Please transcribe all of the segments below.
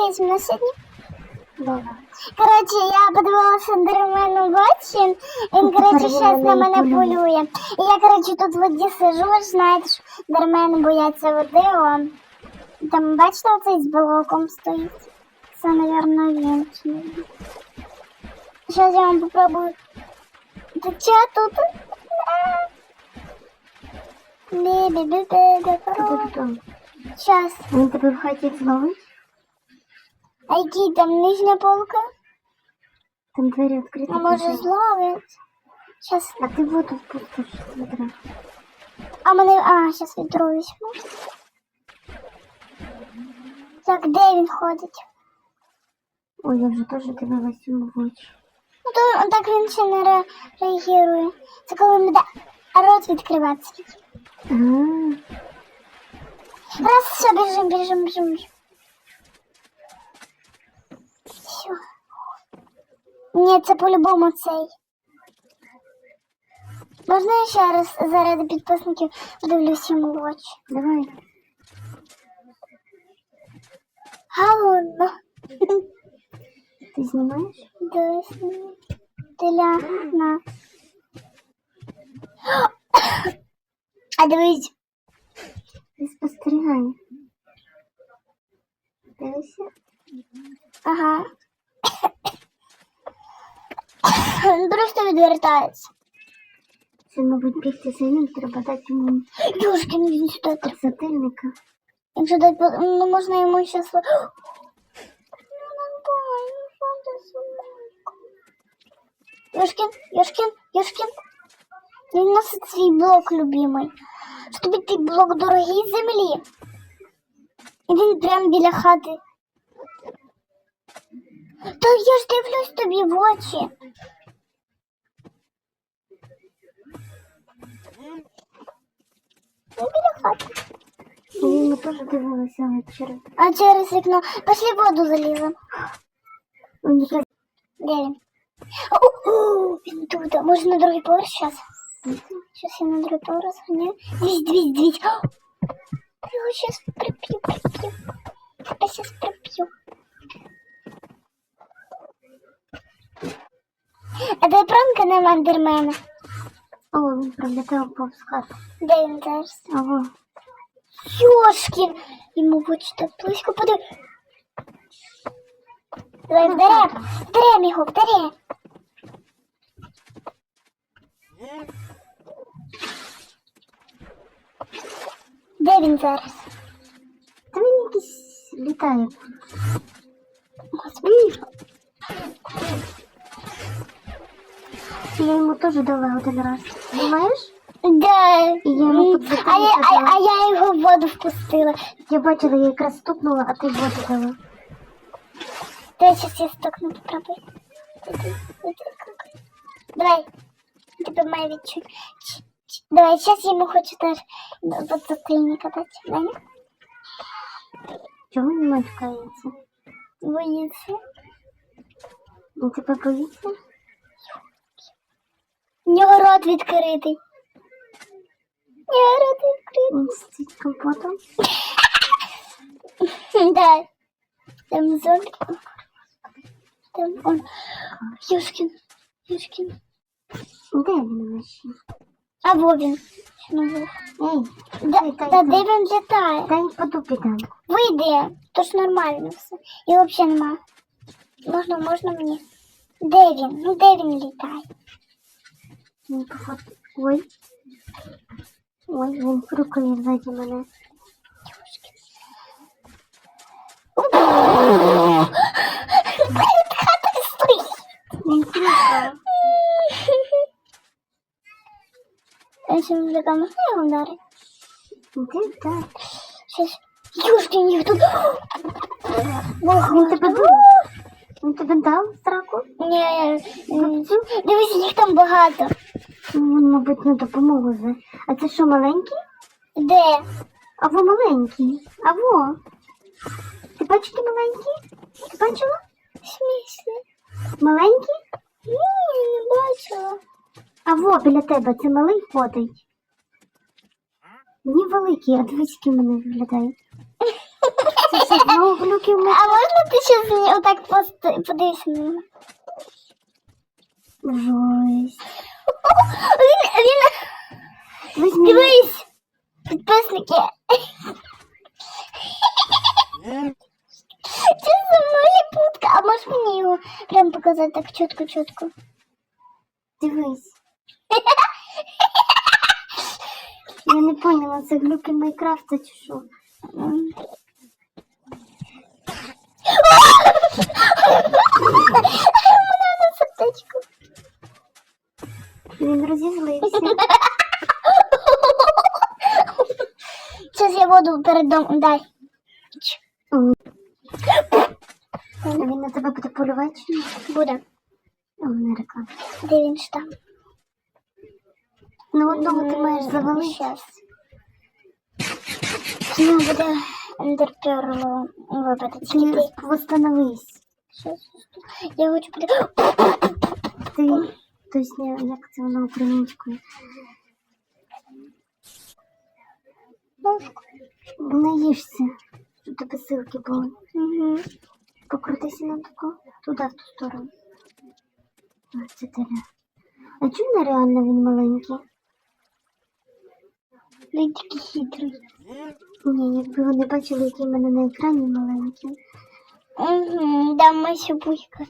сфоткаєш мене сьогодні? Давай. Коротше, я подивилася в очі, він, коротше, він на на мене полює. І я, коротше, тут в воді сижу, ви ж знаєте, що Ендермени бояться води, о. Там, бачите, оцей з блоком стоїть? Це, мабуть, він. Зараз я вам попробую. Та чи тут? Бі-бі-бі-бі-бі. Тут, тут. Щас. Він тебе в хаті зловить? А який там нижня полка? Там двері відкриті. А може пошли. зловить? Щас. А ти воду впустиш з відра. А мене. А, щас відро візьму. Так, де він ходить? Ой, я вже теж дивилась йому в очі. Ну то так він ще не ре- реагує. Це коли ми да рот відкриватися. А, Раз, все, біжим, біжим, біжим. біжим. Ні, це по-любому цей. Можна я ще раз заради підписників подивлюсь йому в очі? давай. Галунно. Ти знімаєш? Дивись. Теля на. А дивись. Ти спостерігай. Дивися. Ага. Він просто відвертається. Це, мабуть, бігти за ним, треба дати йому Юшкин, він сюди треба. сательника. Якщо дати, ну можна йому зараз... Юшкин, Юшкин, Юшкин. Він носить свій блок любимий. Що тобі твій блок дорогий землі. І він прямо біля хати. Та я ж дивлюсь тобі в очі. Біля хати. Ми теж дивилися вечір. А через вікно. Пошли воду залізем. Якраз Де він? О, о, він тут. Може на другий поверх зараз? Сейчас я на другий поверх зганяю. Дивись, дивись, дивись. Я його сейчас прип'ю, прип'ю. Я сейчас прип'ю. А де пранка на мандермена? О, він пролітав повз хату. Де він зараз? Ого. Ёшкин! Ему в очі так близько подив. Давай вдарем, вдарем його, вдарем. Де він зараз? Та він якийсь літає. Господи. Я йому теж дала один раз. Думаєш? Да. І я йому а, я, а, а я його в воду впустила. Я бачила, я якраз стукнула, а ти воду дала. Дай сейчас я стукну, попробуй. Давай. Тебе має відчуть. Давай, сейчас я ему хочу теж подзатыльника дать. Дай. Чого він мачкається? Боїться. Він тебе боїться? У нього рот відкритий. У нього рот відкритий. Він компотом. Да. Там зомбі. Там он. Юшкин. Юшкин. Де він вообще? А во він. Ну. Ей, Да, дай, дай. де він літає? дай по дупі дам. Вийди. То ж нормально все. І взагалі нема. Можна, можна мені. Де він? Ну де він літає? Він. Ой. Ой, він рукою ззаді мене. Він тікав. Я ще мужика можна його вдарити? Так? Щось. Юшкин, їх тут. Ох, Він тебе бив? Він тебе дав страку? Ні, дивись, їх там багато. Він, мабуть, на допомогу за. А це що, маленький? Де? А во маленький. А во. Ти бачиш, які маленькі? Ти бачила? Смысле? Маленький? Ні, не бачила. А во, біля тебе, це малий ходить. Ні, великий, а дивись, які в мене виглядають. Це знову глюки в мене. А можна ти щас мені отак просто подивися на мене. Жесть. Він, він, дивись, підписники. Це за мною путка, а можеш мені його прям показати так чітко-чітко? Дивись. Я не поняла, це глюки Майнкрафта чи що? Мене на сердечко. Він розізлився. Зараз я воду перед домом дай. А він на тебе буде полювати чи ні? Буде. О, не реклама. Де він ж там? Ну одного ти маєш завалити. Щас. Ну, буде ендерперло вибити. Тільки ти. Ти восстановись. Щас. Я хочу буде. Ти, тобто, не, як це воно українською? Наїшся, щоб тебе силки були. Угу. Покрутися на таку, туди, в ту сторону. А, це теля. А чому нереально він маленький? Він такий хитрий. Ні, якби вони бачили, який в мене на екрані маленький. Угу. Да, Мася Буйка.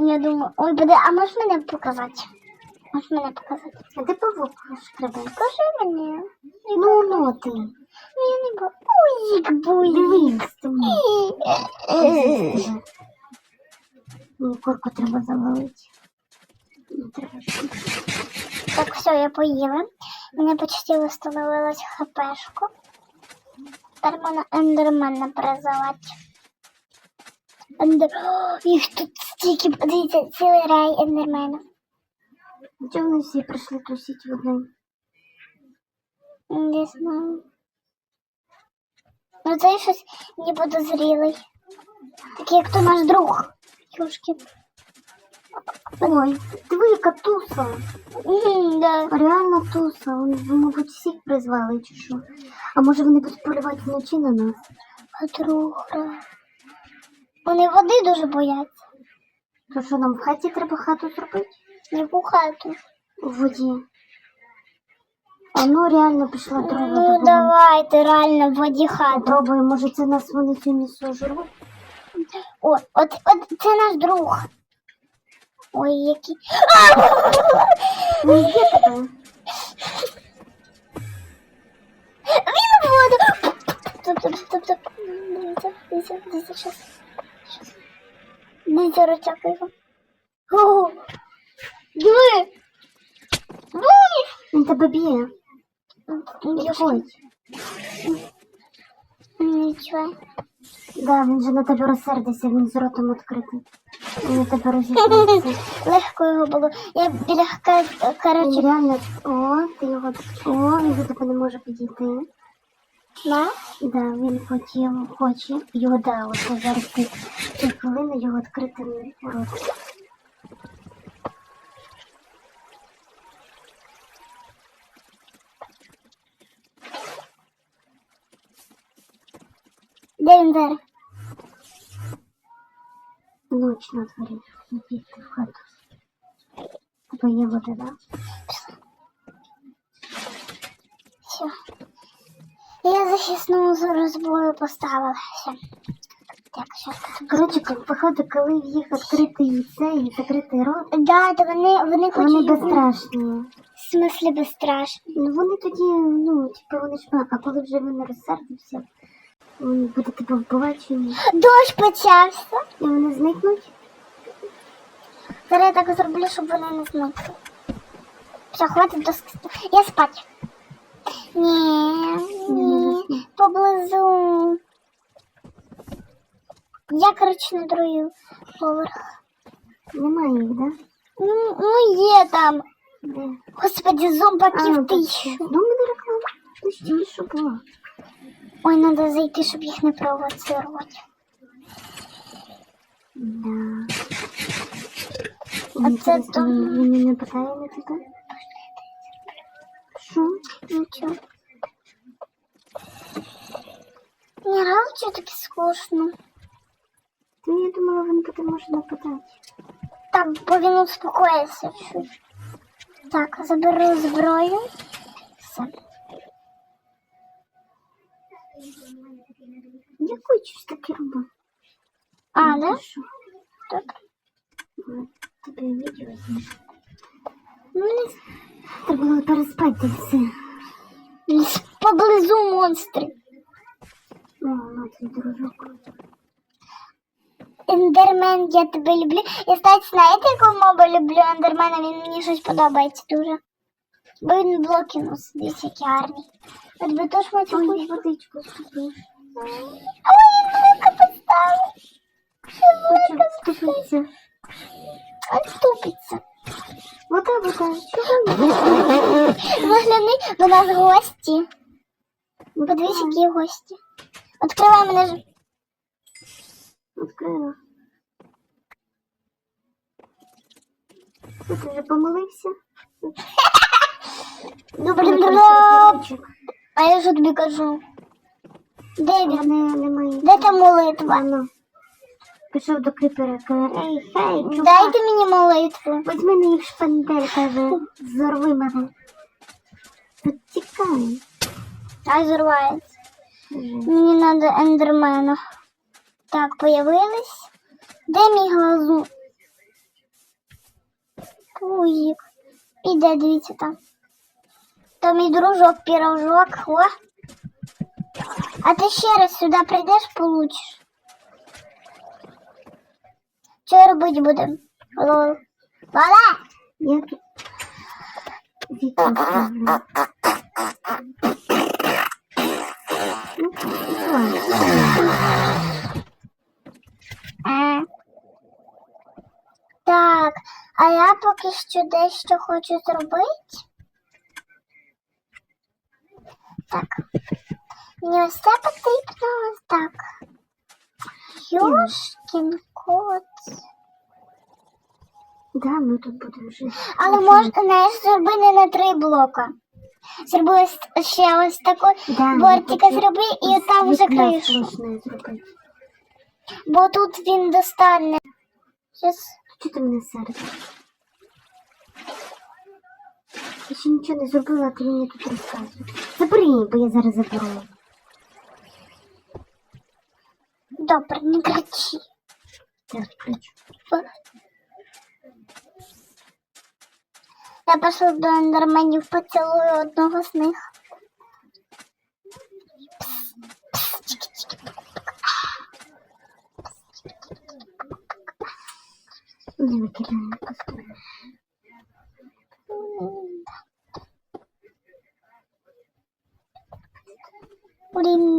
Я думаю, ой, буде, а можеш мене показати? Можеш мене показати? А де павук шкребе? Покажи мені. Ну, ну ти. Ну, я не бачу. Буйк, буйк. Дивись, ти мені. Мені треба завалити. Так, все, я поїла. Мене почти встановилось хпшку. Тепер можна ендермена призивати. Ендер... О, їх тут стільки, дивіться, цілий рай ендерменів. Чому вони всі прийшли тусити в одному? Не знаю. Ну це щось не подозрілий. Такий, як то наш друг. Юшки. Ой, диви, яка туса. Мгм, Да. Реально туса. Вони, мабуть, всіх призвали чи що. А може вони будуть полювати вночі на нас? Подруга. Вони води дуже бояться. То що нам в хаті треба хату зробити? Яку хату. У воді. А ну реально пішла друга Ну давайте реально в воді хату. Попробуй, може це нас вони сьогодні сожруть? О, от, от це наш друг. Ой, який. Ну є тебе. Він у воду. Стоп, стоп, стоп, стоп. Дивіться, дивіться, дивіться. Щас. Розчакай його. О, Диви. Він тебе б'є. Нічого. Нічого. Да, він же на тебе розсердився, він з ротом відкритий. Він на тебе розізлився. Легко його було. Я біля ка- реально, о, ти його, о, він до тебе не може підійти. На. Да, він хотів, хоче, його, да, от зараз ти цю хвилину його відкритий рот. Де він зараз? Ніч на дворі, не бігти в хату. Тебе є вода, да? Все. Я захисну розбою поставила. Все. Так, щас. Коротше, походу, коли в їх відкритий цей і закритий рот, Да, то вони, вони вони безстрашні. В смислі безстрашні. Ну вони тоді, ну, типу, вони ж а коли вже він розсердився, він буде тебе вбивати чи ні? Дощ почався. І вони зникнуть. Зараз я так зроблю, щоб вони не зникли. Все, хватить доски. Я спать. Ні, ні, поблизу. Я, коротше, на другий поверх. Немає їх, да? Ну, ну є там. Де? Господи, зомбаків так тисячу. Ну, мене реклама. Ну, що, було? Ой, треба зайти, щоб їх не провоцирувати. Да. А це то- він він не питає на тебе? Що? Нічого. Ні, разу що таке скучно. думала, він буде може нападати. Так, бо він успокоїться чуть. Так, заберу зброю. Все. Я хочу таке робити. А, Ну, да? Добре. Ну, Тобі відео зніму. Ну, не Треба було переспати все. Поблизу монстри. О, дружок. Ендермен, я тебе люблю. Я, кстати, знаєте, яку мову люблю Ендермена? Він мені щось подобається дуже. Бо він блокінус, дивіться, який гарний. От би теж мати якусь. водичку вступив. Ой, він велика поставив. Хочу вступитися. Отступиться. Вода, вода. Чого ні? Загляни, до нас гості. Подивись, які гості. Відкривай мене ж. Відкрила. Ти вже помолився? Добре, А я ж тобі кажу. Де він? Де та молитва? Пішов до кріпера, каже, ей, хей, чувак, Дайте мені молитву. Візьми на їх шпандель, каже, зорви мене. Тут тікай. Ай, зривається. Каже, Мені треба ендермена. Так, появились. Де мій глазу? Пузик. Іде, дивіться там. То мій дружок, пірожок. О. А ти ще раз сюди прийдеш, получиш. Що робити будемо? Лол. Давай. Е. Так, а я поки що дещо хочу зробити. Так. Мені ось це потрібно. Так. Йошкін кот. Да, ми тут будемо жити. Але можна, знаєш, зроби не на три блока. Зроби ось ще ось таку Да, бортика ну, зроби і там вікна сложне зробити. Бо тут він достане. Щас. Чого ти мене сердиш? Я ще нічого не зробила, а ти мені тут розказуєш. Забери її, бо я зараз заберу. Добре, не кричи. Зараз включу. Я пішла до ендерменів, поцілую одного з них. Не викидаю, поставлю. Din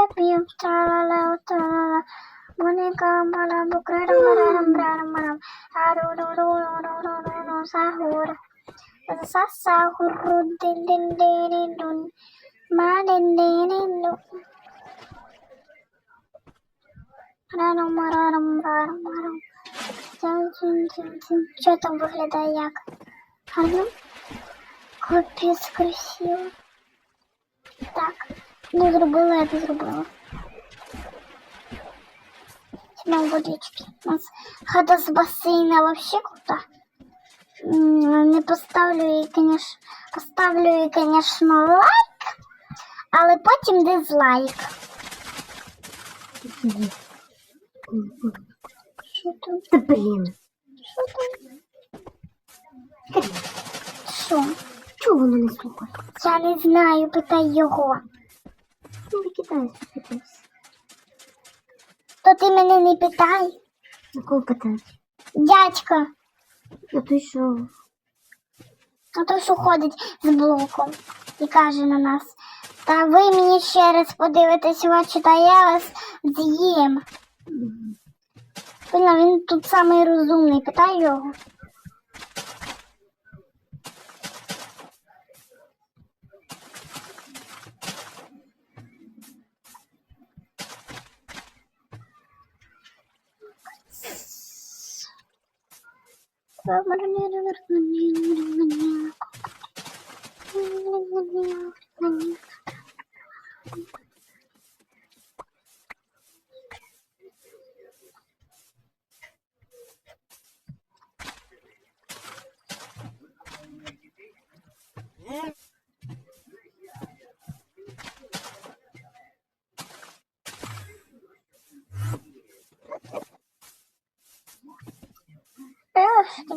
pada pium tala la tala boneka mala bukra ram ram ram ram aru ru ru ru ru ru ru ru sahur sa sahur din din din dun ma din din dun Рарам, рарам, рарам, рарам. Що там виглядає як? Гарно? Капець красиво. Так, Не зробила, я не зробила. Снимаем водички. У нас хата з басейна вообще крута. Не поставлю конечно, поставлю конечно, лайк, але потім дизлайк. Що там? Та блін. Що там? Що? Чого воно не слухає? Я не знаю, питай його. Ну, викидаю, викидайся. То ти мене не питай. На кого питати? Дядька, А той що? а то що ходить з блоком і каже на нас. Та ви мені ще раз подивитесь в очі, та я вас з'їм. Поняла, він тут самий розумний, питай його. Manhattan.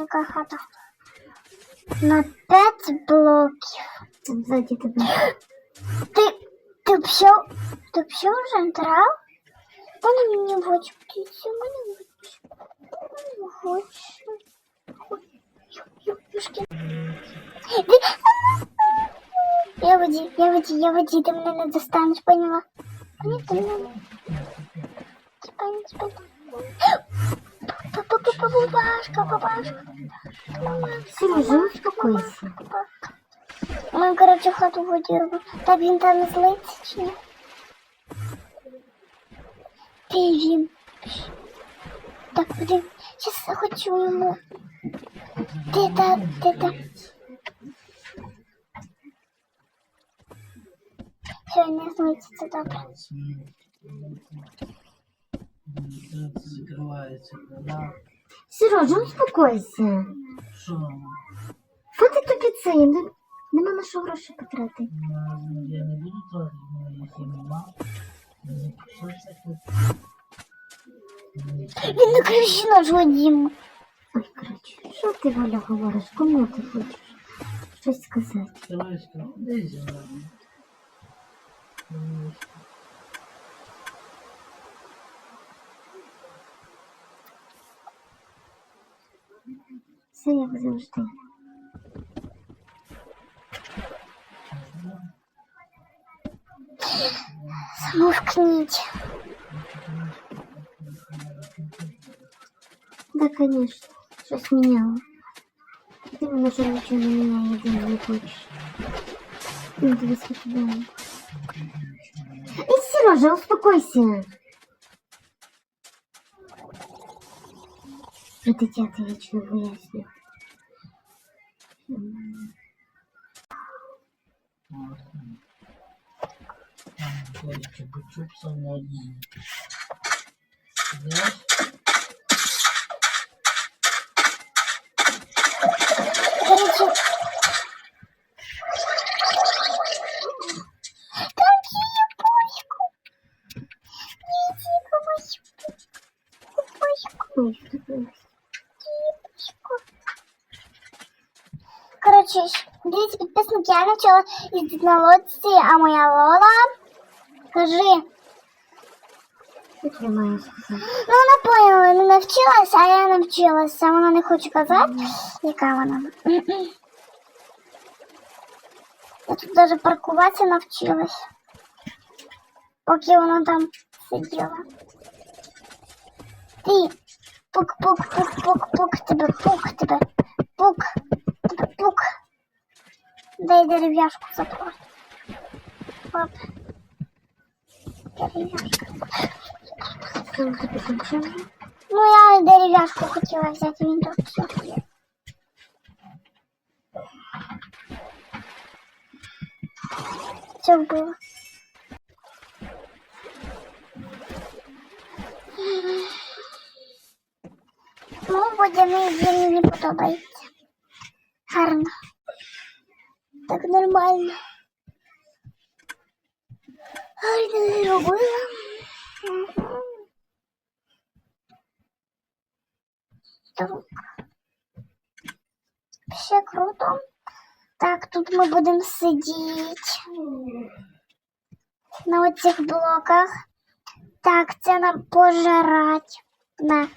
Яка хата. На п'ять блоків. Там ззаді тебе. Ти, ти пішов, ти пішов вже трав? Вони мені в очі птиці, мені в очі. Мені в очі. Ой, ю- ю- юшки. Ти- Я воді, я воді, я воді, ти мене не достанеш, поняла? Ні, ти мене. Спань, спань. Бабашка, бабашка. Мама, Сережа, успокойся. Ми, коротше, хату водірвали. Та він там злиться чи ні? Де він? Так, куди? Щас хочу йому. Де та, де та? Все, він не злиться, це добре. Закривається вона. Сережа, успокойся. Що? Хватить тобі це, нема на що гроші потратити. Ну, Я не буду тратити, ну, їх нема. Ну? Він на криші наш Вадим. Ой, коротше, що ти, Валя, говориш? Кому ти хочеш щось сказати? Кривиська, де зі мною? Все як завжди. Замовкніть. Да, конечно. Щось міняло. Ти мене вже нічого не міняє, єдине не хочеш. Ну, дивись, що тебе. Эй, Сережа, успокойся. Ти вічно виясню. от. Там, коротше, почув самодні. Знаєш? Короче. я навчила їздити на лодці, а моя Лола. Кажи. Що я маю сказати? Ну, вона поняла, не навчилася, а я навчилася. Вона не хоче казати, яка вона. Я тут даже паркуватися навчилась. Поки вона там сиділа. Ти. Пук, пук, пук, пук, пук, тебе, пук, тебе, пук, тебе, пук. Дай дерев'яшку заплати. Оп. Дерев'яшка. Ну, я дерев'яшку хотіла взяти, він тут все є. Все вбило. Ну, водяний двір мені подобається. Гарно. Нормально. Гарно зробила. Мгм. Так. Ще круто. Так, тут ми будемо сидіти на оцих блоках. Так, це нам пожирать. На.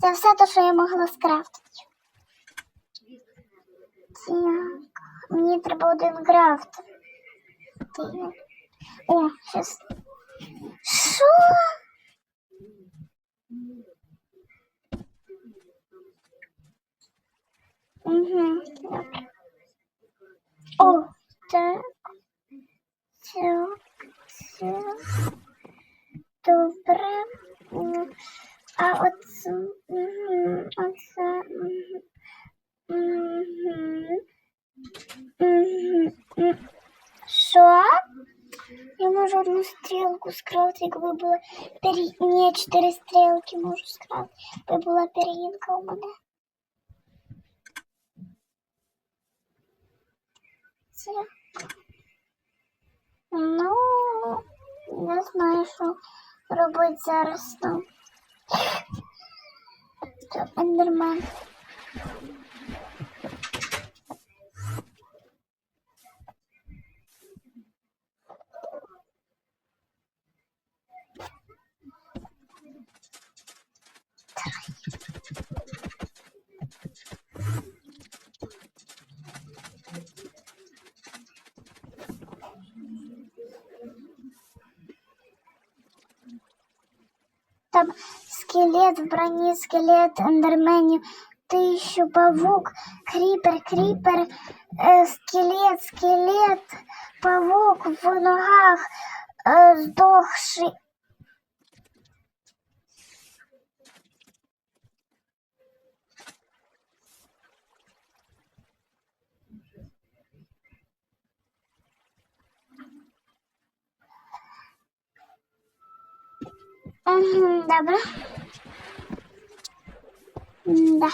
Це все те, що я могла скрафтити. Мені треба один крафт. О, щас. Що? Угу. О, так. Так, так. Добре. А от Угу, оце. Угу. Угу. Угу. Що? Я можу одну стрілку скрафти, якби була пері... Ні, чотири стрілки можу скрафти, якби була пір'їнка у мене. Це. Ну, не знаю, що робити зараз там. Це ендермен. Там скелет в броне, скелет эндермене, ты еще павук, крипер, крипер, э, скелет, скелет, павук в ногах, э, здохший. добре. Да.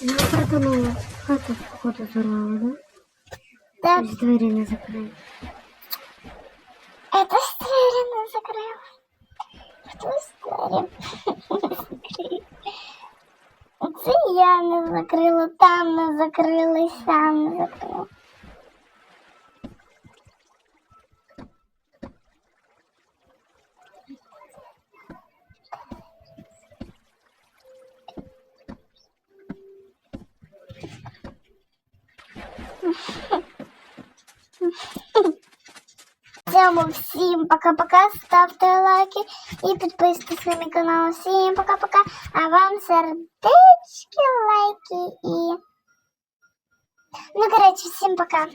Я пропоную хату походу зорвала, да? Так, Ось двері не закрив. это двері не закрив. Хтось двері не закрив. Це я не закрила, там не закрили, сам не закрив. Всем пока-пока. ставьте лайки и подписывайтесь на мой канал. Всем пока-пока. А вам сердечки, лайки и Ну, короче всем пока.